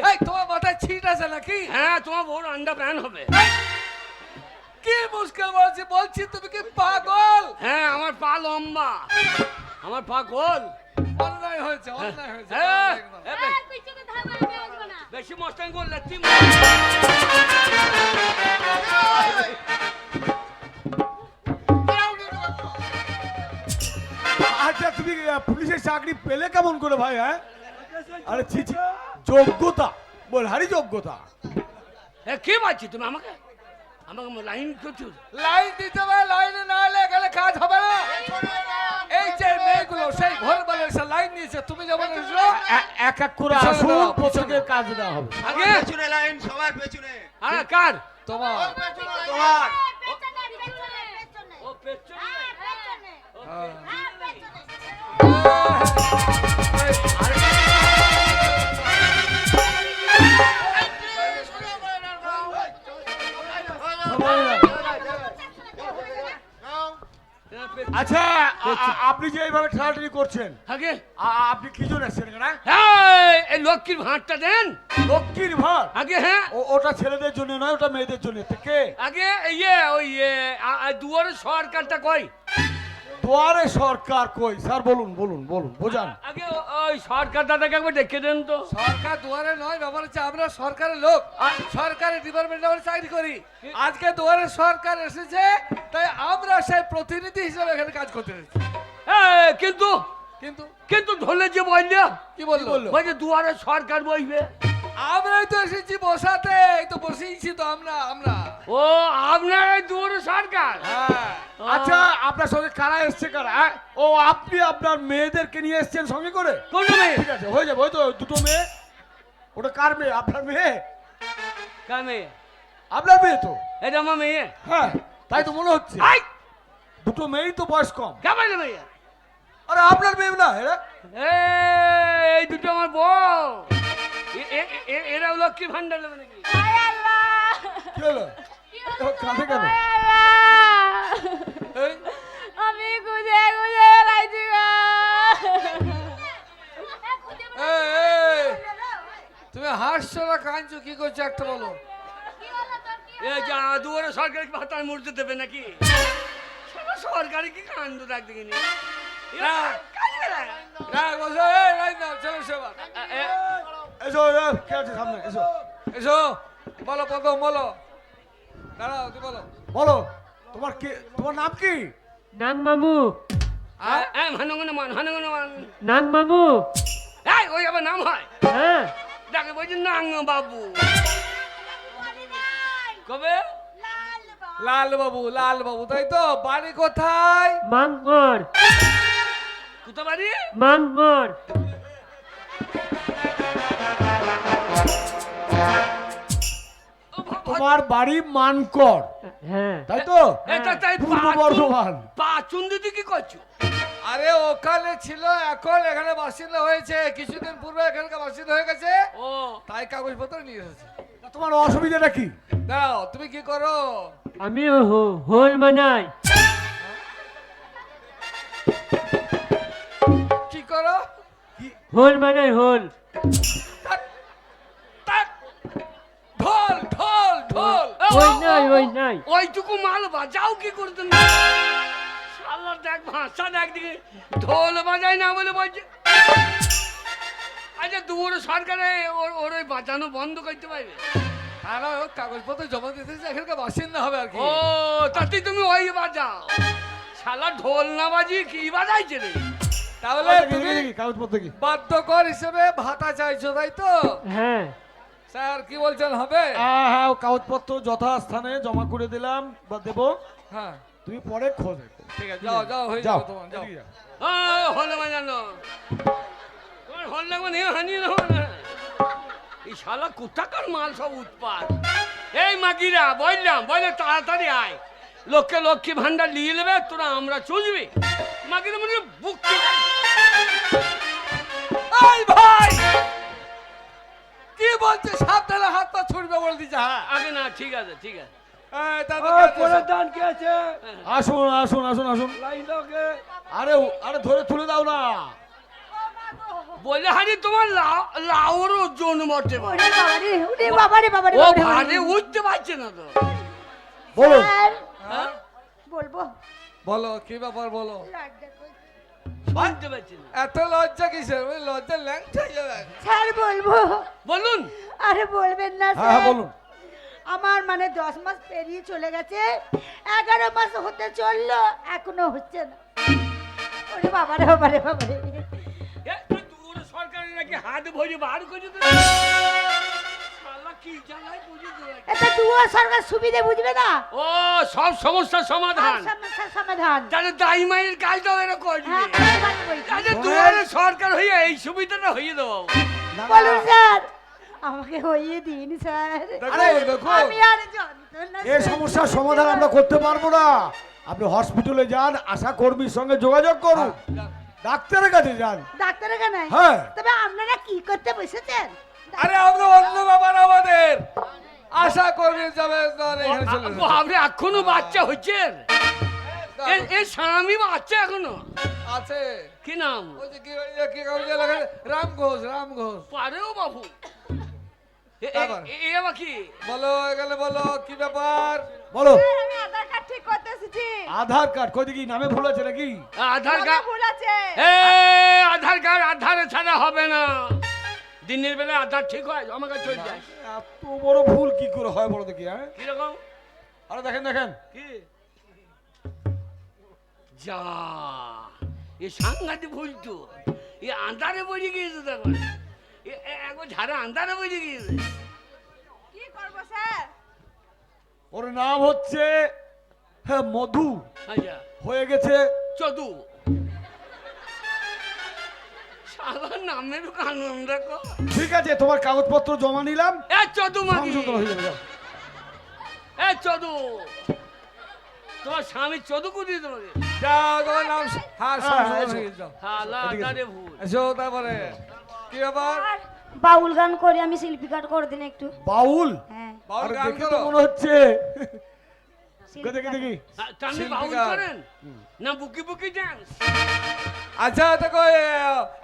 এই, তোমার মাথায় ছিট আছে নাকি? হ্যাঁ তোমার বড় আন্ডা প্যান হবে। কি মুশকিল বলছি? বলছি তুমি কি পাগল? হ্যাঁ আমার পা লম্বা। আমার পা গোল। অন্যায় হয়েছে অন্যায় হয়েছে হ্যাঁ, না। বেশি মস্তানি করলে তুই আচ্ছা তুমি পুলিশের চাকরি পেলে কেমন করে ভাই হ্যাঁ? আরে ছি ছি। যোগ্যতা। বল হারি যোগ্যতা। এ, কি বলছি তুমি আমাকে? আমাকে লাইন করছ লাইন দিতে হবে লাইনে না এলে গেলে কাজ হবে না। এই যে মেয়েগুলো সেই ঘর বলে সে লাইন নিয়েছে তুমি যেমন এক এক করে আসুন প্রত্যেকের কাজ দেওয়া হবে। আগে? পেছনে লাইন সবার পেছনে। আরে কার? তোমার। তোমার। পেছনে পেছনে। পেছনে। ও পেছনে। আচ্ছা আপনি যে এইভাবে ঠেলাঠেলি করছেন আগে? আপনি কি জন্য এসছেন এখানে? এই, লক্ষ্মীর ভাঁড়টা দেন। লক্ষ্মীর ভাঁড়? আগে হ্যাঁ। ওটা ছেলেদের জন্য নয় ওটা মেয়েদের জন্য। কে? আগে ইয়ে ওই দুয়ারে সরকারটা কই দুয়ারে সরকার কই? স্যার বলুন বলুন বলুন বোঝান। আগে ওই সরকার দাদাকে একবার ডেকে দেন তো। সরকার দুয়ারে নয় ব্যাপার হচ্ছে আমরা সরকারের লোক। সরকারি ডিপার্টমেন্টে আমরা চাকরি করি। আজকে দুয়ারে সরকার এসেছে তাই আমরা সেই প্রতিনিধি হিসেবে এখানে কাজ করতে এসেছি। এই, কিন্তু কিন্তু? কিন্তু ধরলে যে বলল কি বলল? বলল? বলছে দুয়ারে সরকার বইবে। আমরাই তো এসেছি বসাতে এই তো বসেইছি তো আমরা আমরা। ও আপনার এই দুয়ারে সরকার? হ্যাঁ। আচ্ছা আপনার সঙ্গে কারা এসছে কারা? হ্যাঁ? ও আপনি আপনার মেয়েদেরকে নিয়ে এসছেন সঙ্গে করে? কোন মেয়ে? ঠিক আছে হয়ে যাবে ওই তো দুটো মেয়ে। ওটা কার মেয়ে? আপনার মেয়ে? কার মেয়ে? আপনার মেয়ে তো? এটা আমার মেয়ে। হ্যাঁ তাই তো মনে হচ্ছে। আই দুটো মেয়েই তো বয়স কম। কেমন মেয়ে? আরে আপনার মেয়ে না এই, দুটো আমার বউ। এরাও লক্ষ্মী ভান্ডার নেবে নাকি? কি হলো? কেন? আমি খুঁজে তুমি হাসছো না কাঁদছো? কি করছ একটা বলো? এই যে দুয়ারে সরকারি ভাতার মূর্তি দেবে নাকি? সারা সরকারি কি কাণ্ড রাখ দেখিনি? না। রাখ বসো রাখ নাও চলো এসো কে আছে সামনে? এসো। এসো। বলো প্রথম বলো। দাঁড়াও তুই বলো। বলো তোমার কি তোমার নাম কি? নাং মামু নাং মামু এই ওই আবার নাম হয়? হ্যাঁ। ডাকে বলছি নাং বাবু কবে? লাল বাবু লাল বাবু তাই তো? বাড়ি কোথায়? মাংমর কোথা বাড়ি? মাংমর তোমার বাড়ি মানকর হ্যাঁ। তাই তো? এটা তাই পূর্ব পাচুন- বর্ধমান। পাচুন দিদি কি করছ? আরে ওখানে ছিল এখন এখানে বাসিন্দা হয়েছে। কিছুদিন পূর্বে এখানকার বাসিন্দা হয়ে গেছে। ও। তাই কাগজপত্র নিয়ে এসেছে। তোমার অসুবিধাটা কি? দাও তুমি কি করো? আমি হো- হোল বানাই কি করো? হোল বানাই হোল ওই নাই ওই নাই ওইটুকু মাল বাজাও কি করে তুমি শালা দেখ ভাষা দেখ দিকে ঢোল বাজাই না বলে বলছে আচ্ছা দুয়ার সরকারে ওর ওর ওই বাজানো বন্ধ করতে পারবে তাহলে ও কাগজপত্র জমা দিতে এখানকার বাসিন্দা হবে আর কি ও তাতে তুমি ওই বাজাও শালা ঢোল না বাজি কি বাজাইছে রে তাহলে তুমি কাগজপত্র কি বাধ্যকর হিসেবে ভাতা চাইছো তাই তো হ্যাঁ স্যার কি বলছেন হবে? হ্যাঁ হ্যাঁ কাগজপত্র যথাস্থানে জমা করে দিলাম বা দেবো। হ্যাঁ। তুমি পরে খোঁজ ঠিক আছে যাও যাও হয়ে যাও। যাও তোমার যাও। ও হল বাজানো তোমার হল লাগবে নিয়ে হানিয়ে দেবো না। এই শালা কোথাকার মাল সব উৎপাদ এই মাগিরা বললাম বলে তাড়াতাড়ি আয়। লোককে লক্ষ্মী ভান্ডার নিয়ে নেবে তোরা আমরা চুজবি ঠিক আছে। আছে। আসুন আসুন আসুন আসুন। আরে আরে ধরে তুলে দাও না। বলে হারি তোমার লাউর ওজন ও ভারে উঠতে পারছে না তো। বলুন হ্যাঁ? বলব। বলো কি ব্যাপার বলো? এত লজ্জা কিসের? ওই লজ্জা ল্যাংটা হয়ে স্যার বলব। বলুন। আরে বলবেন না হ্যাঁ হ্যাঁ বলুন। আমার মানে দশ মাস পেরিয়ে চলে গেছে এগারো মাস হতে চলল এখনও হচ্ছে না। ওরে বাবারে বাবারে বাবারে এ, তো দূর সরকারের নাকি হাত ভরে বার করে এটা দুয়া সরকার সুবিধে বুঝবে না? ও সব সমস্যার সমাধান। সমস্যার সমাধান। তাহলে দাই মায়ের কাজটাও এরা করবে। হ্যাঁ তাহলে দুয়ারে সরকার হয়ে এই সুবিধাটা হয়ে দেবো বলুন স্যার। আমাকে হইয়ে দিন স্যার। দেখো দেখো। আমি আর যন্ত্রণা এই সমস্যার সমাধান আমরা করতে পারব না। আপনি হসপিটালে যান আশা কর্মীর সঙ্গে যোগাযোগ করুন। ডাক্তারের কাছে যান। ডাক্তারের কাছে হ্যাঁ। তবে আপনারা কি করতে বসেছেন? আরে আমরা অন্য ব্যাপার আমাদের। আশা করবে যাবে আপনি এখনও বাচ্চা হচ্ছে এসো। এর স্বামী বাচ্চা এখনও? আছে। কি নাম? ওই কি ওই কি কাগজে রাম ঘোষ রাম ঘোষ পারেও বাবু। কি? বলো এখানে বলো কি ব্যাপার? বলো। আমি আধার কার্ড ঠিক করতে আধার কার্ড? কই দেখি নামে ভুল আছে নাকি? আধার কার্ড ভুল আছে। এ আধার কার্ড আধারে ছাড়া হবে না। দিনের বেলা আধার ঠিক হয় আমার কাছে চলে যায়। এত বড় ভুল কি করে হয় বলো দেখি হ্যাঁ? কীরকম আরে দেখেন দেখেন। কি? যা এ সাংঘাতিক ভুল তো। এ আন্ধারে বসে গিয়েছে এ- একবার ঝাড়ে আন্ধারে বসে গিয়েছে কি? করব স্যার? ওর নাম হচ্ছে হ্যাঁ মধু। আচ্ছা। হয়ে গেছে চদু। শালার নামের কানুন দেখো। ঠিক আছে তোমার কাগজপত্র জমা নিলাম। এ চদু মাগি। সংশোধন যাবে যাও। এ চদু। তোমার স্বামী চদু তোমাকে নাম হ্যাঁ হ্যাঁ। হয়ে ভুল তারপরে। কি ব্যাপার? বাউল গান করে আমি শিল্পী কার্ড করে দিন একটু। বাউল? হ্যাঁ। বাউল গান করো। মনে হচ্ছে। দেখি দেখি বাউল করেন? না বুকি বুকি ডান্স আচ্ছা দেখো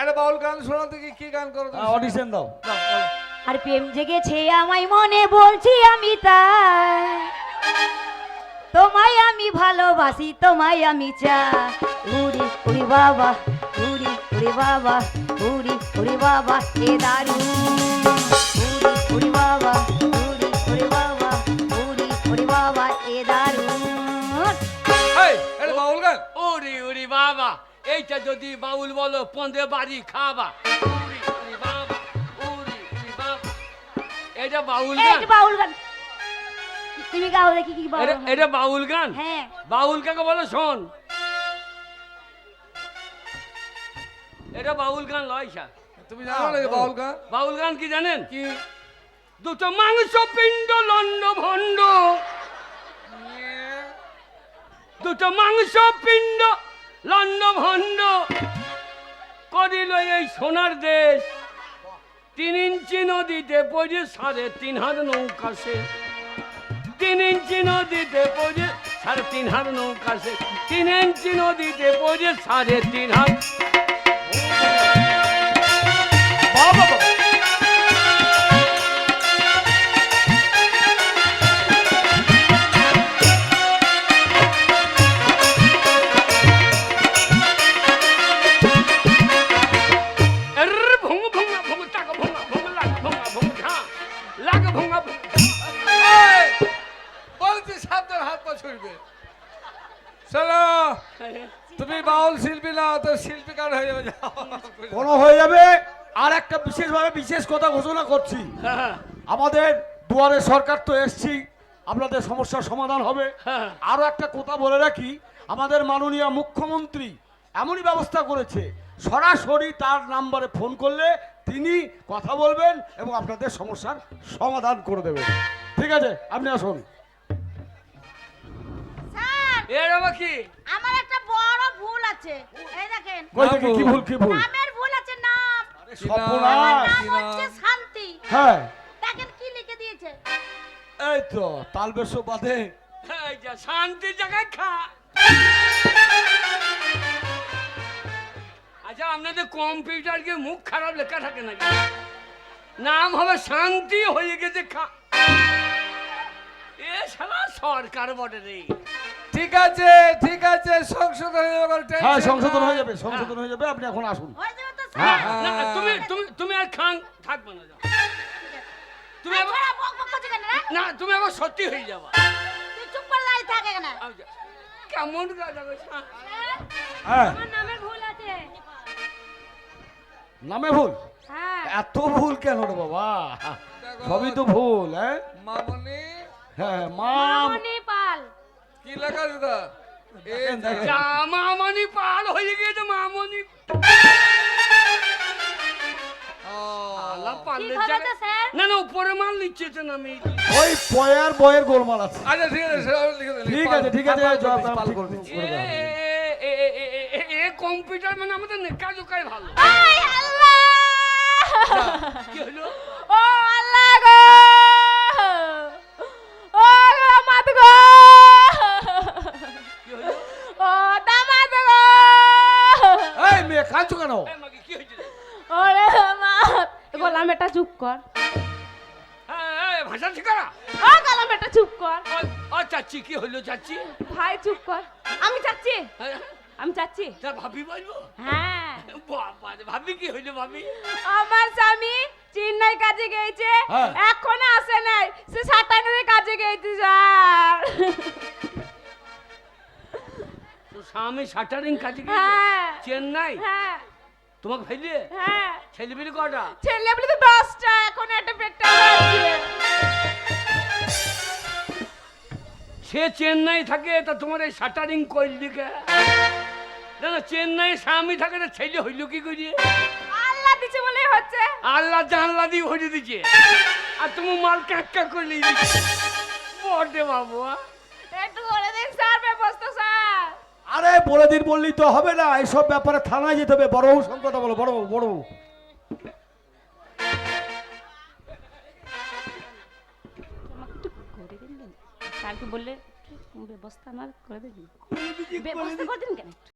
একটা বাউল গান শোনাও দেখি কি গান করো অডিশন দাও। আর প্রেম জেগেছে আমায় মনে বলছি আমি তাই। তোমায় আমি ভালোবাসি তোমায় আমি চাই। উড়ি উড়ি বাবা উড়ি উড়ি বাবা। উড়ি উড়ি বাবা এ দারু উড়ি উড়ি বাবা উড়ি উড়ি বাবা উড়ি উড়ি বাবা এ দারু এই, একটা বাউল গান? ওরে ওরে বাবা এইটা যদি বাউল বলো পন্দে বাড়ি খাবা। উরি উরি বাবা উরি উরি বাবা। এটা বাউল গান? বাউল গান। তুমি গাও দেখি কি বাউল এটা গান। এটা বাউল গান? হ্যাঁ। বাউল কাকে বলো? শোন। এটা বাউল গান লয় তুমি জানো নাকি বাউল গান? বাউল গান কি জানেন? কি? দুটো মাংস পিণ্ড লন্ড ভণ্ড। দুটো মাংস পিণ্ড লন্ড ভণ্ড। করিল এই সোনার দেশ। তিন ইঞ্চি নদীতে পড়ে সাড়ে তিন হাত নৌকা সে। তিন ইঞ্চি নদীতে পড়ে সাড়ে তিন হাত নৌকা সে। তিন ইঞ্চি নদীতে পড়ে সাড়ে তিন হাত বাবা বিশেষ কথা ঘোষণা করছি। আমাদের দুয়ারে সরকার তো এসছি আপনাদের সমস্যার সমাধান হবে। আরও একটা কথা বলে রাখি আমাদের মাননীয় মুখ্যমন্ত্রী এমনই ব্যবস্থা করেছে সরাসরি তার নাম্বারে ফোন করলে তিনি কথা বলবেন এবং আপনাদের সমস্যার সমাধান করে দেবেন। ঠিক আছে আপনি আসুন। স্যার এর আবার আমার একটা বড় ভুল আছে। এই দেখেন। কই কি ভুল কি ভুল? শান্তি। হ্যাঁ। দেখেন কি লিখে দিয়েছে। এই তো তালবেশ বাদে এই যা শান্তি জায়গায় খা। আচ্ছা আপনাদের কম্পিউটারকে মুখ খারাপ লেখা থাকে নাকি? নাম হবে শান্তি হয়ে গেছে খা। এ শালা সরকার বটে রে। ঠিক আছে ঠিক আছে সংশোধন হয়ে যাবে হ্যাঁ সংশোধন হয়ে যাবে সংশোধন হয়ে যাবে আপনি এখন আসুন। হয়ে। তো না তুমি তুমি তুমি আর খান থাকবে না তুমি এই আবার ছোড়া বক বক করছে কেন রে? না তুমি আবার সত্যি হয়ে যাবা। তুই চুপ করে দাঁড়িয়ে থাক এখানে। কেমন গাজা গো, হ্যাঁ। আমার নামের ভুল আছে। নামে ভুল? হ্যাঁ। এত ভুল কেন রে বাবা? সবই তো ভুল হ্যাঁ? মামনি। হ্যাঁ মামনি পাল। কি লেখা দিদা মামনি পার হয়ে গেছে মামনি পারলে না না উপরে মাল নিচ্ছে না আমি। ওই পয়ার বয়ের গোলমাল আছে। আচ্ছা ঠিক আছে ঠিক আছে ঠিক আছে জবাব পাল করে দিচ্ছি। করে দেওয়া হবে। এ- এ- এ- এ- এ- এ কম্পিউটার মানে আমাদের নেকা জোকায় ভালো। কি হলো? ও আল্লাহ গো! ও গো মাত গো! ও দামাত গো! এই মেয়ে কাঁদছো কেন? কি হয়েছে ওরে গোলাম এটা চুপ কর। ভাষা শিখারা ও গোলাম এটা চুপ কর। ও চাচ্ছি কি হলো চাচ্ছি ভাই চুপ কর। আমি চাচ্ছি? হ্যাঁ, আমি চাচ্ছি? তা ভাবি বলব? হ্যাঁ। বাবা ভাবি কি হইল ভাবি? আমার স্বামী চেন্নাই কাজে গেছে। হ্যাঁ। এখনও আসে নাই। সে সাতানবে কাজে গেছে স্যার। তো স্বামী শাটারিং কাজে গেছে? হ্যাঁ। চেন্নাই? হ্যাঁ। তোমাকে ফেলে হ্যাঁ। ছেলে পেলে কটা? ছেলে বলে তো দশটা এখন একটা পেটটা আছে সে চেন্নাই থাকে তা তোমার এই শাটারিং কইল দিকে? না না চেন্নাই স্বামী থাকে না ছেলে হইল কি করি আল্লাহ দিছে বলেই হচ্ছে। আল্লাহ জানলা দিয়ে হয়ে দিচ্ছে আর তুমি মাল ক্যাঁকা করলে বটে বাবু একটু করে দিন স্যার ব্যবস্থা স্যার। আরে বলে দিন বললেই তো হবে না এইসব ব্যাপারে থানায় যেতে হবে। বড় কথা বলো বড় বড় স্যারকে বললে ব্যবস্থা আমার করে দিন ব্যবস্থা করে দিন কেন?